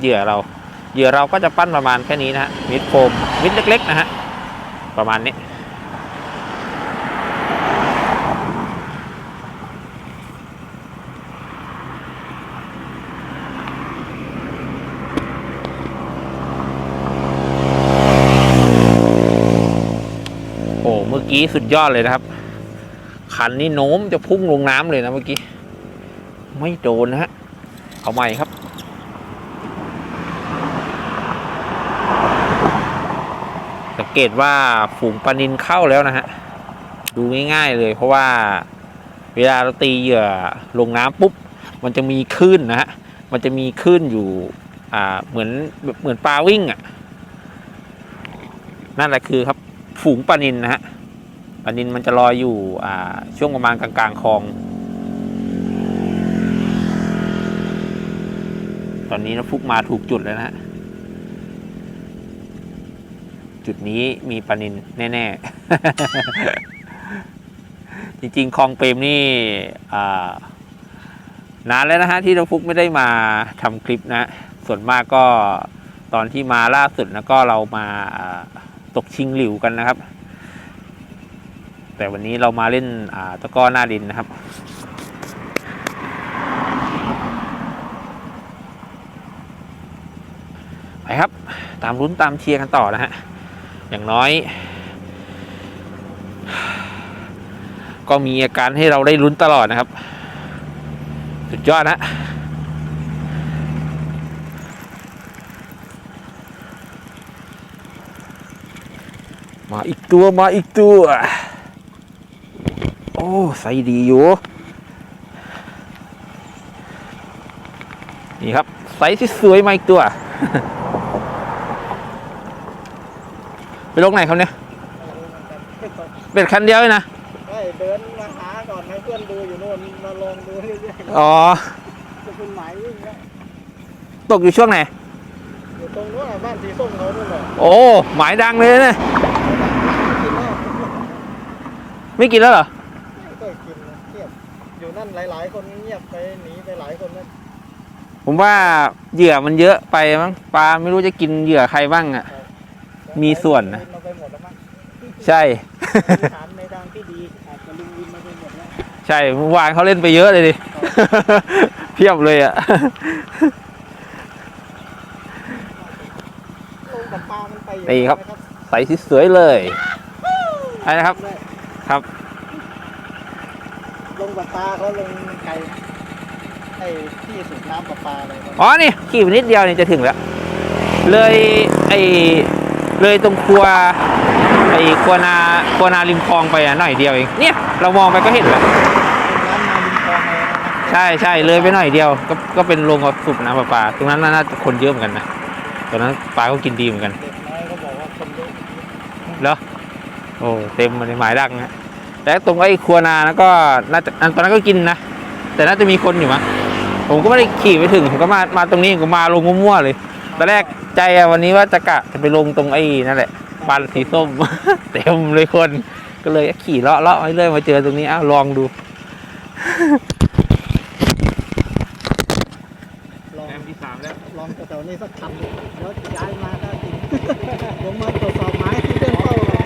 เหยื่อเรา เหยื่อเราก็จะปั้นประมาณแค่นี้นะฮะมิดโฟมมิดเล็ก ๆ นะฮะประมาณนี้โอ้เมื่อกี้สุดยอดเลยนะครับ คันนี้โน้มจะพุ่งลงน้ำเลยนะเมื่อกี้ ไม่โดนนะฮะ เอาใหม่ครับ สัง เกตว่าฝูงปลานินเข้าแล้วนะฮะ ดูง่ายๆเลยเพราะว่าเวลาเราตีเหยื่อลงน้ำปุ๊บ มันจะมีคลื่นนะฮะ มันจะมีคลื่นอยู่ อ่า เหมือนเหมือนปลาวิ่งอะ นั่นแหละคือครับ ฝูงปลานินนะฮะ ปลานินมันจะลอยอยู่ อ่า ช่วงประมาณกลางๆคลอง ตอนนี้นะฟุกมาถูกจุดแล้วนะฮะ จุดนี้มีปลานินแน่ๆ จริงๆคลองเปรมนี่นานแล้วนะฮะที่เราฟุกไม่ได้มาทำคลิปนะ ส่วนมากก็ตอนที่มาล่าสุดนะก็เรามาตกชิงหลิวกันนะครับ แต่วันนี้เรามาเล่นตะก้อหน้าดินนะครับไปครับ ตามรุ้นตามเชียร์กันต่อนะฮะ อย่างน้อย ก็มีอาการให้เราได้ลุ้นตลอดนะครับ สุดยอดนะมาอีกตัวมาอีกตัว โอ้ใส่ดีอยู่ นี่ครับไซส์ที่สวยมาอีกตัว ไปลงไหนครับเนี่ยเป็นคันเดียวเลยนะใช่เดินมาหาก่อนให้เพื่อนดูอยู่โน่นมาลองดูเรื่อยอ๋อๆจะเป็นหมายวิ่งแล้วตกอยู่ช่วงไหนอยู่ตรงนู้นอะบ้านสีส้มเขาด้วยแหละโอ้หมายดังเลยนะกินแล้วไม่กินแล้วเหรอไม่เคยกินนะเงียบอยู่นั่นหลาย ๆ คนเงียบไปหนีไปหลายคนนะผมว่าเหยื่อมันเยอะไปมั้งปลาไม่รู้จะกินเหยื่อใครบ้างอะ มีส่วนนะลิมาไปหมดแล้วมั้งใช่ บริหารในทางที่ดีอาจจะลุงวินมาไปหมดแล้วใช่เมื่อวานเขาเล่นไปเยอะเลยดิ เพียบเลยอะ ลงกับปลามันไปอยู่นี่ครับนะใส่ที่สวยเลยอะไรนะครับได้ครับ ลงกับปลาเขาลงไกลไอ้ที่สูบน้ำกับปลาอะไรเขาอ๋อนี่ขี่ไปนิดเดียวนี่จะถึงแล้ว เลยไอ เลยตรงครัวไอครัวนาครัวนาริมคลองไปอะหน่อยเดียวเองเนี่ยเรามองไปก็เห็นแล้วใช่ใช่เลยไปหน่อยเดียว ก็ก็เป็นโรงกบสูบน้ำประปาตรงนั้นน่าจะคนเยอะเหมือนกันนะตอนนั้นปลาก็กินดีเหมือนกันเด็กน้อยก็บอกว่าคนเยอะเหรอโอ้เต็มมันหมายดังนะแต่ตรงไอ้ครัวนานะก็น่าจะตอนนั้นก็กินนะแต่น่าจะมีคนอยู่มั้งผมก็ไม่ได้ขี่ไปถึงผมก็มามาตรงนี้ผมมาลงมั่วๆเลยตอนแรก ใจอะวันนี้ว่าจะกะจะไปลงตรงไอ้นั่นแหละปานสีส้ม เต็มเลยคน ก็เลยขี่เลาะเลาะไปเรื่อยมาเจอตรงนี้อ้าวลองดู ลอง แอมที่สามแล้ว ลองแถวๆนี้สักคันหนึ่งแล้วย้ายมาได้จริง ผมมาตรวจสอบหมายที่เรื่องเข้าเลย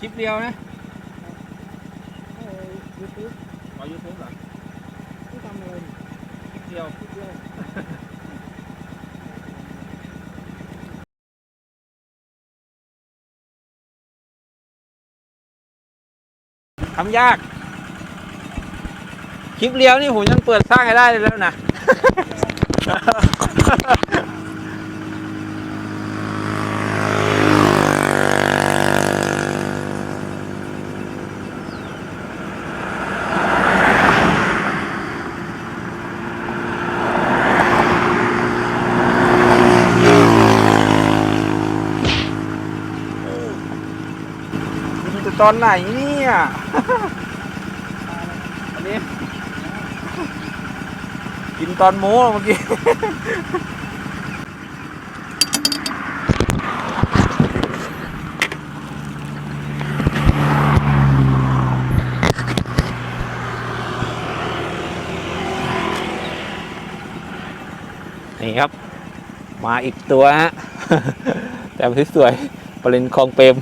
คลิป เดียวนะเออยูทูบขอยูทูบเหรอที่ทำอะไรคลิปเดียวที่เดียวทำยาก คลิปเดียวนี่ผมยังเปิดสร้างให้ได้เลยแล้วนะ ด ตอนไหนเนี่ย อันนี้ กินตอนโม้เมื่อกี้ นี่ครับ มาอีกตัวฮะ แต่มสวยๆปรินคลองเปรม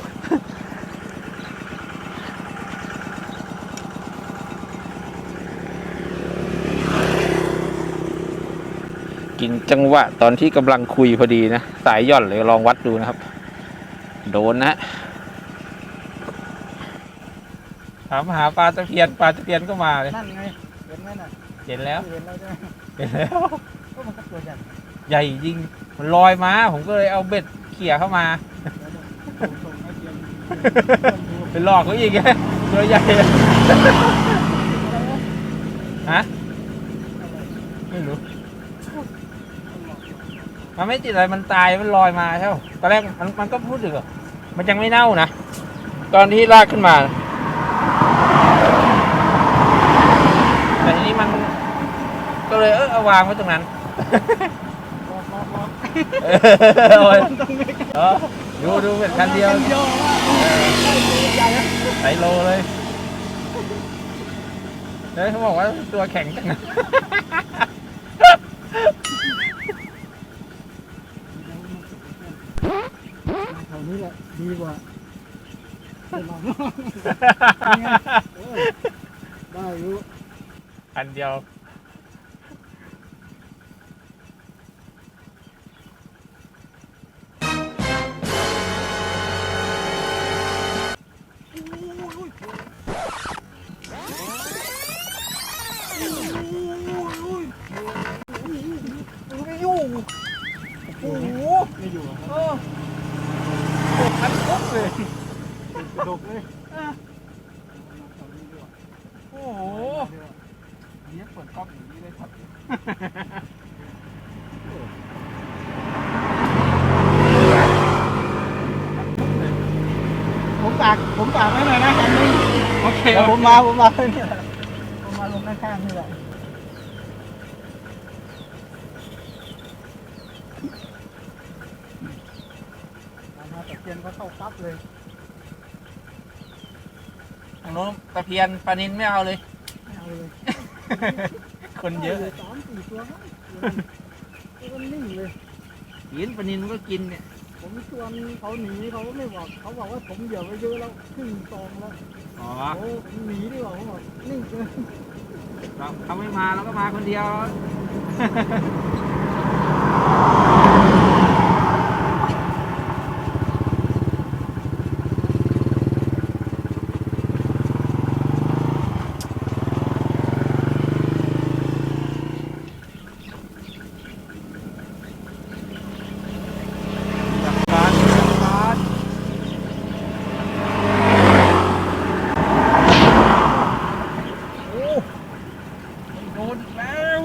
กินจังหวะตอนที่กำลังคุยพอดีนะ สายหย่อนเลยลองวัดดูนะครับ โดนนะถามหาปลาตะเพียนปลาตะเพียนก็มาเลยนั่นไงเห็นไหมน่ะเห็นแล้วเห็นแล้วใช่ไหมเห็นแล้วก็มันก็ตัวใหญ่ใหญ่จริงมันลอยมา ผมก็เลยเอาเบ็ดเขี่ยเข้ามาส่งส่งให้เพียงเป็นหลอกเขาอีกไงตัวใหญ่ฮะ ไม่รู้ มันไม่ติดอะไรมันตายมันลอยมาใช่ป่ะตอนแรกมันมันก็พูดถึงมันยังไม่เน่านะ ตอนที่ลากขึ้นมา แต่ทีนี้มัน ก็เลยเออเอาวางไว้ตรงนั้นรอดูดูเป็นคันเดียวเดียวว่าตัวใหญ่นะใส่โลเลยเฮ้ยเขาบอกว่าตัวแข็งจัง ดีกว่าเดี๋ยวลองเออได้อยู่อันเดียว ไม่อยู่โอ้โหไม่อยู่เออโอันคุกเลยกระดกเลยโอ้โหเนี่ยเปิดกล้องอย่างนี้เลยครับผมตากผมตากไว้หน่อยนะอันนี้โอเคผมมาผมมาเนี่ยผมมาลงข้างๆนี่แหละมาตะเกียนก็เข้า ปั๊บเลยทางโน้นตะเพียนปลานินไม่เอาเลย ไม่เอาเลยคนเยอะสามสี่ตัวมั้งตัวมันนิ่งเลยกินปลานินมันก็กินเนี่ย ผมชวนเขาหนีเขาก็ไม่บอกเขาบอกว่าผมเหยียบไปเยอะแล้วครึ่งซองแล้วอ๋อโอ้ผมหนีดีกว่าผมบอกนิ่งเกินเราเขาไม่มาเราก็มาคนเดียว จับการจับการโอ้มันโดนอีกแล้ว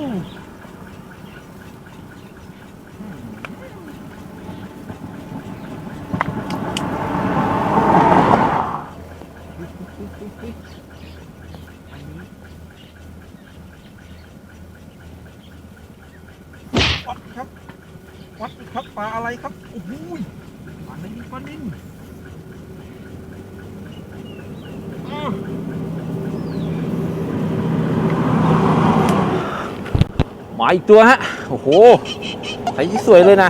วัดครับ วัดอีกครับปลาอะไรครับ โอ้โหยปลานินปลานินอ้าว มาอีกตัวฮะ โอ้โหใส่สวยเลยนะ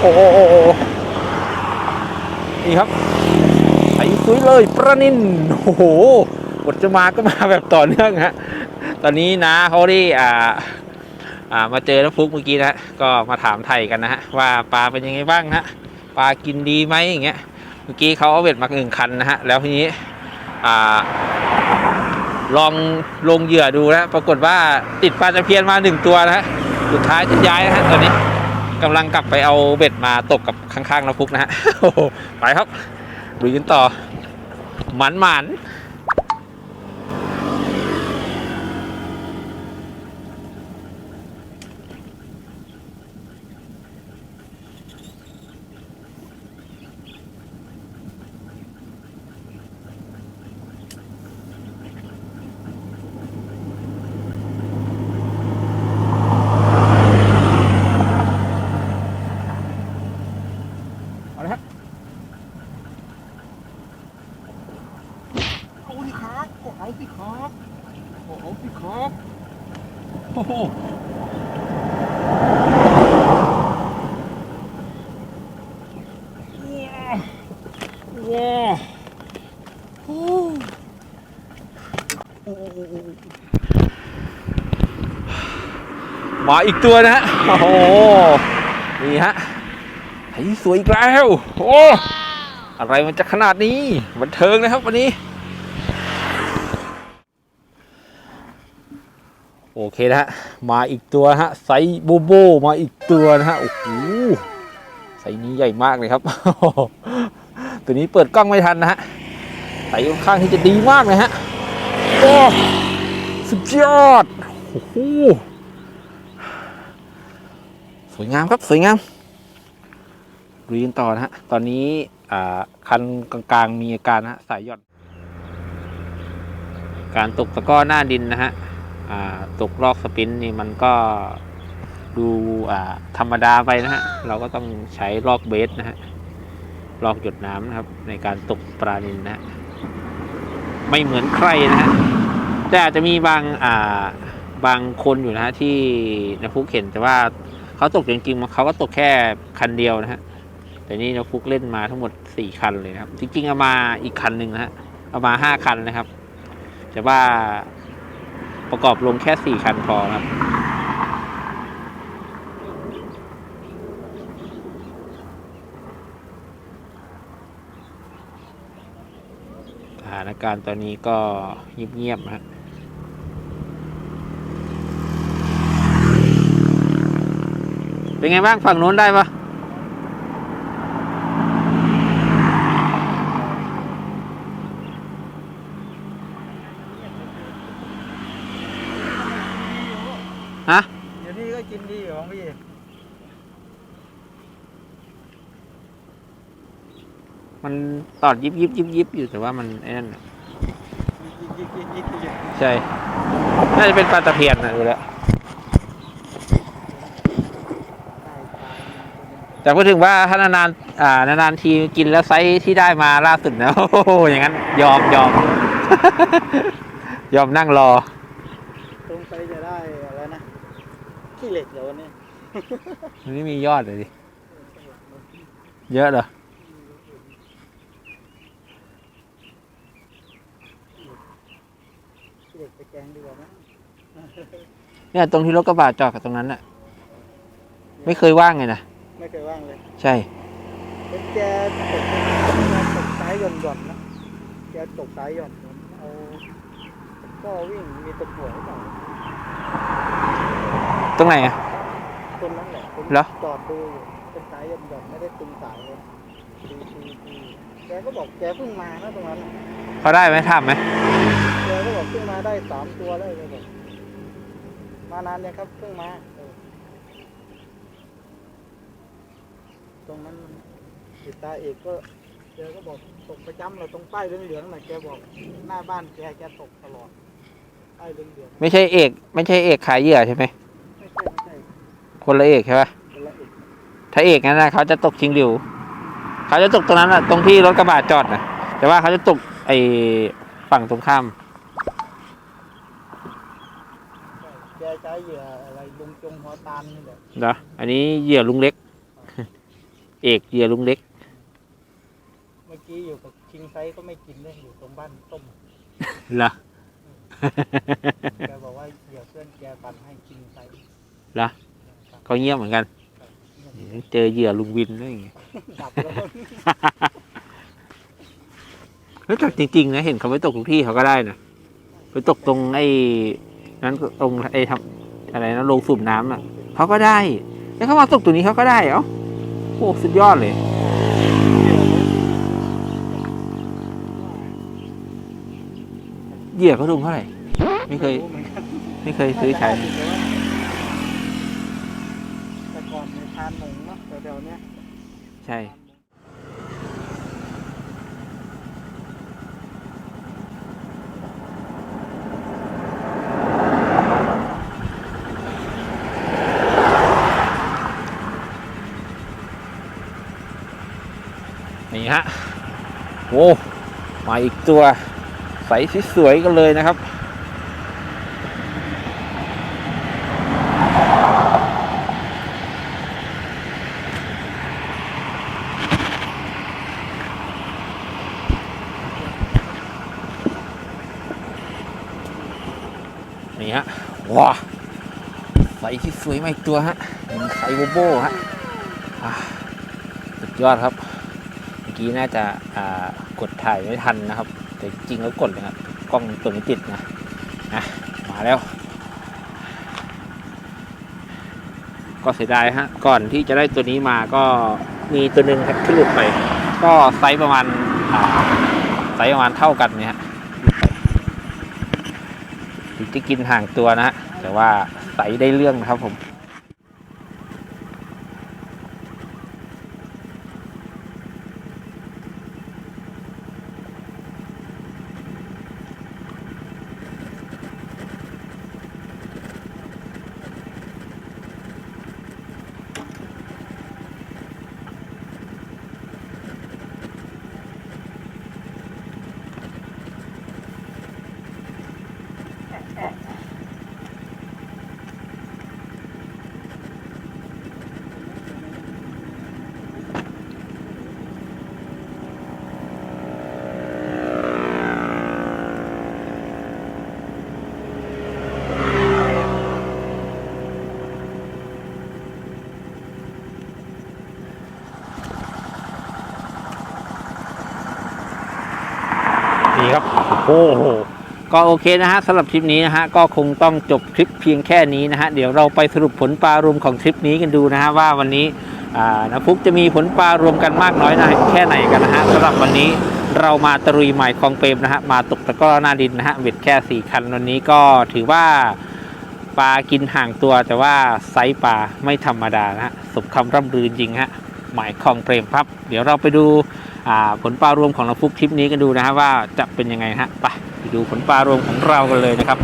โอ้โหนี่ครับใส่สวยเลยปลานินโอ้โหบทจะมาก็มาแบบต่อเนื่องฮะ ตอนนี้นะเขาได้อ่าอ่ามาเจอน้ำฟุกเมื่อกี้นะฮะก็มาถามไทยกันนะฮะว่าปลาเป็นยังไงบ้างฮะปลากินดีไหมอย่างเงี้ย เมื่อกี้เขาเอาเบ็ดมาหนึ่งคันนะฮะแล้วทีนี้อ่า ลองลงเหยื่อดูนะปรากฏว่าติดปลาตะเพียนมาหนึ่งตัวนะฮะสุดท้ายจะย้ายนะฮะตอนนี้กำลังกลับไปเอาเบ็ดมาตกกับข้างๆน้ำฟลุกนะฮะไปครับดูยินต่อหมันหมัน เอาพี่คอเอาพี่คอกโอ้โหมาอีกตัวนะฮะ โอ้โห นี่ฮะเฮ้ยสวยอีกแล้ว โอ้ อะไรมันจะขนาดนี้ บันเทิงนะครับวันนี้ คนะฮะมาอีกตัวฮะไซโบโบมาอีกตัวนะฮะโอ้โหไซนี้ใหญ่มากเลยครับ ตัวนี้เปิดกล้องไม่ทันนะฮะไซค่อนข้างที่จะดีมากเลยฮะโอ้สุดยอดโอ้โหสวยงามครับสวยงามลุยกันต่อนะฮะตอนนี้คันกลางๆมีอาการนะฮะสายหย่อน การตกตะก้อหน้าดินนะฮะ ตกลอกสปินนี่มันก็ดูธรรมดาไปนะฮะ เราก็ต้องใช้ลอกเบสนะฮะ ลอกหยดน้ำนะครับ ในการตกปลานินนะฮะ ไม่เหมือนใครนะฮะ แต่อาจจะมีบางอ่าบางคนอยู่นะฮะที่นฟุกเห็นแต่ว่าเขาตกจริงๆเขาก็ตกแค่คันเดียวนะฮะ แต่นี่นฟุกเล่นมาทั้งหมดสี่คันเลยนะครับ จริงๆเอามาอีกคันหนึ่งนะฮะ เอามาห้าคันนะครับ แต่ว่า ประกอบลงแค่สี่คันพอครับ สถานการณ์ตอนนี้ก็เงียบๆนะฮะเป็นไงบ้างฝั่งโน้นได้ปะ ฮะเดี๋ยวนี้ก็กินดีของพี่มันตอดยิบยิบยิบยิบอยู่แต่ว่ามันไอ้นั่นน่ะยิกยิกยิกยิกยิกใช่น่าจะเป็นปลาตะเพียนนะดูแล้วแต่พูดถึงว่าถ้านานๆอ่านานๆทีกินแล้วไซส์ที่ได้มาล่าสุดนะโอ้โหอย่างนั้น ยอมยอม ยอมนั่งรอ ตรงไปจะได้อะไรนะ ขี้เหล็กเดี๋ยววันนี้มันไม่มียอดเลยดิ เยอะเหรอ ขี้เหล็กไปแกงดีกว่าไหมเนี่ยตรงที่รถกระบะจอดกับตรงนั้นน่ะ ไม่เคยว่างไงนะ ไม่เคยว่างเลยใช่ เป็นแกตกแกตกซ้ายหย่อนหย่อนๆนะแกตกซ้ายหย่อนเอาก็วิ่งมีตะกั่วหรือเปล่า ตรงไหนอะต้นนั้นแหละผมเหรอ จอดดูอยู่เป็นสายหย่อนหย่อนๆไม่ได้ตึงสายเลยตีตีตีแกก็บอกแกเพิ่งมานะตรงนั้นน่ะเขาได้ไหมทำไหมแกก็บอกเพิ่งมาได้สามตัวเลยแกบอกมานานยังครับเพิ่งมาเออตรงนั้นมันติดตาเอกก็แกก็บอกตกประจำเลยตรงป้ายเหลืองๆน่ะแกบอกหน้าบ้านแกแกตกตลอดป้ายเหลืองๆ ไม่ใช่เอก ไม่ใช่เอกขายเหยื่อใช่ไหมไม่ใช่ไม่ใช่ คนละเอกใช่ปะคนละเอกถ้าเอกนั้นนะเขาจะตกชิงหลิวเขาจะตกตรงนั้นอะตรงที่รถกระบะจอดนะแต่ว่าเขาจะตกไอฝั่งตรงข้ามแกใช้เหยื่ออะไรลุงจงหัวตาลนี่แหละเนาะอันนี้เหยื่อลุงเล็ก เอกเหยื่อลุงเล็ก เมื่อกี้อยู่กับคิงไซก็ไม่กินเลยอยู่ตรงบ้านต้มเหรอแกบอกว่าเหยื่อเพื่อนแกปั่นให้คิงไซเหรอ เขาเงียบเหมือนกัน เจอเหยื่อลุงวินอะไรอย่างเงี้ยดับแล้วเฮ้ยแต่จริงๆนะเห็นเขาไปตกทุกที่เขาก็ได้นะไปตกตรงไอ้นั้นตรงไอ้ทำอะไรนะโรงสูบน้ำอะเขาก็ได้ แล้วเขามาตกตัวนี้เขาก็ได้เอ้าโอ้สุดยอดเลยเหยื่อเขาดุงเท่าไหร่ไม่เคยรู้หมือนกันไม่เคยซื้อใช้ แต่ก่อนในทานหมูเนาะแถวๆเนี้ยใช่ นี่ฮะโอ้มาอีกตัว ใสสวยๆกันเลยนะครับ นี่ฮะว้าใสที่สวยมาอีกตัวฮะเป็นไซโบโบฮะสุดยอดครับ เมื่อกี้น่าจะกดถ่ายไม่ทันนะครับ แต่จริงแล้วกดเลยครับกล้องตัวนี้ติดนะนะมาแล้ว ก็เสียดายฮะก่อนที่จะได้ตัวนี้มาก็มีตัวหนึ่งครับที่หลุดไป ก็ไซส์ประมาณไซส์ประมาณเท่ากันเนี่ยฮะ ถึงจะกินห่างตัวนะฮะแต่ว่าใสได้เรื่องนะครับผม นี่ครับ โอ้โหก็โอเคนะฮะสำหรับทริปนี้นะฮะก็คงต้องจบทริปเพียงแค่นี้นะฮะเดี๋ยวเราไปสรุปผลปลารวมของทริปนี้กันดูนะฮะว่าวันนี้นะฟุกจะมีผลปลารวมกันมากน้อยนะแค่ไหนกันนะฮะสำหรับวันนี้เรามาตรุยใหม่คลองเปรมนะฮะมาตกตะกร้อหน้าดินนะฮะเบ็ดแค่สี่คันวันนี้ก็ถือว่าปลากินห่างตัว แต่ว่าไซส์ปลาไม่ธรรมดานะฮะสมคำร่ำลือจริงฮะหมายคลองเปรมครับ เดี๋ยวเราไปดู ผลปลารวมของเราฟุกทริปนี้กันดูนะฮะว่าจะเป็นยังไงฮะไปดูผลปลารวมของเรากันเลยนะครับ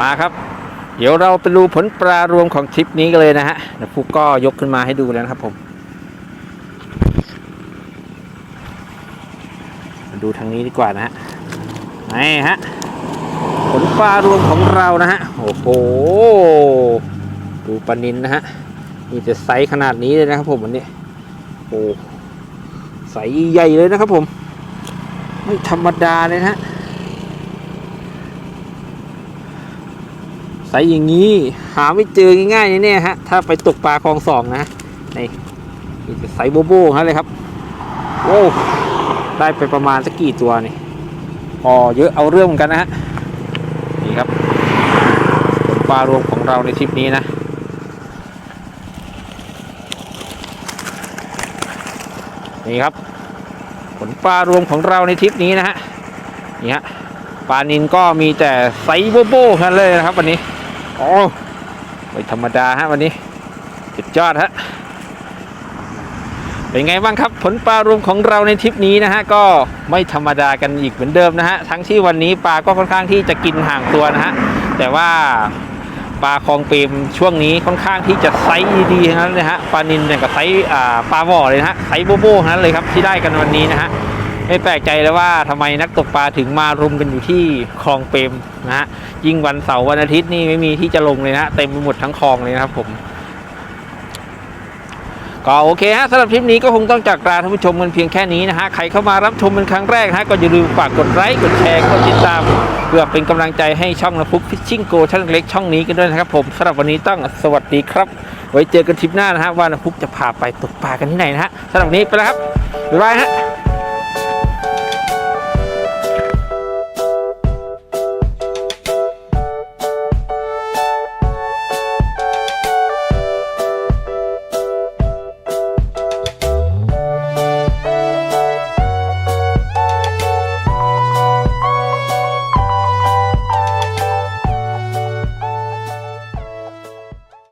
มาครับ เดี๋ยวเราไปดูผลปลารวมของทริปนี้กันเลยนะฮะเดี๋ยวฟุกก็ยกขึ้นมาให้ดูแล้วนะครับผมมาดูทางนี้ดีกว่านะฮะนี่ฮะผลปลารวมของเรานะฮะโอ้โหดูปลานินนะฮะ มีแต่ไซส์ขนาดนี้เลยนะครับผมวันนี้โอ้ไซส์ใหญ่เลยนะครับผม ไม่ธรรมดาเลยนะฮะไซส์อย่างนี้หาไม่เจอง่ายๆแน่ๆฮะถ้าไปตกปลาคลองสองนะนี่มีแต่ไซส์โบโบ้ฮะเลยครับโอ้ได้ไปประมาณสักกี่ตัวนี่พอเยอะเอาเรื่องเหมือนกันนะฮะนี่ครับปลารวมของเราในทริปนี้นะ นี่ครับ ผลปลารวมของเราในทริปนี้นะฮะนี่ฮะปลานินก็มีแต่ไซโบโบ้ทั้งนั้นเลยนะครับ วันนี้โอ้ไม่ธรรมดาฮะวันนี้สุดยอดฮะเป็นไงบ้างครับ ผลปลารวมของเราในทริปนี้นะฮะก็ไม่ธรรมดากันอีกเหมือนเดิมนะฮะทั้งที่วันนี้ปลาก็ค่อนข้างที่จะกินห่างตัวนะฮะแต่ว่า ปลาคลองเปรมช่วงนี้ค่อนข้างที่จะไซส์ดีๆทั้งนั้นะฮะปลานินเนี่ยกับไซส์ปลาบ่อเลยนะฮะไซส์โบโบ้นั้นเลยครับที่ได้กันวันนี้นะฮะไม่แปลกใจเลยว่าทำไมนักตกปลาถึงมารุมกันอยู่ที่คลองเปรมนะฮะยิ่งวันเสาร์วันอาทิตย์นี่ไม่มีที่จะลงเลยนะเต็มไปหมดทั้งคลองเลยนะครับผม ก็โอเคฮะสำหรับคลิปนี้ก็คงต้องจากลาท่านผู้ชมกันเพียงแค่นี้นะฮะใครเข้ามารับชมเป็นครั้งแรกฮะก็อย่าลืมฝากกดไลค์กดแชร์กดติดตาม เพื่อเป็นกำลังใจให้ช่องนะฟุกฟิชชิ่งโกช่องเล็กช่องนี้กันด้วยนะครับผมสำหรับวันนี้ต้องสวัสดีครับ ไว้เจอกันคลิปหน้านะฮะว่านะฟุกจะพาไปตกปลากันที่ไหนนะฮะสำหรับวันนี้ไปแล้วครับบ๊ายบายฮะ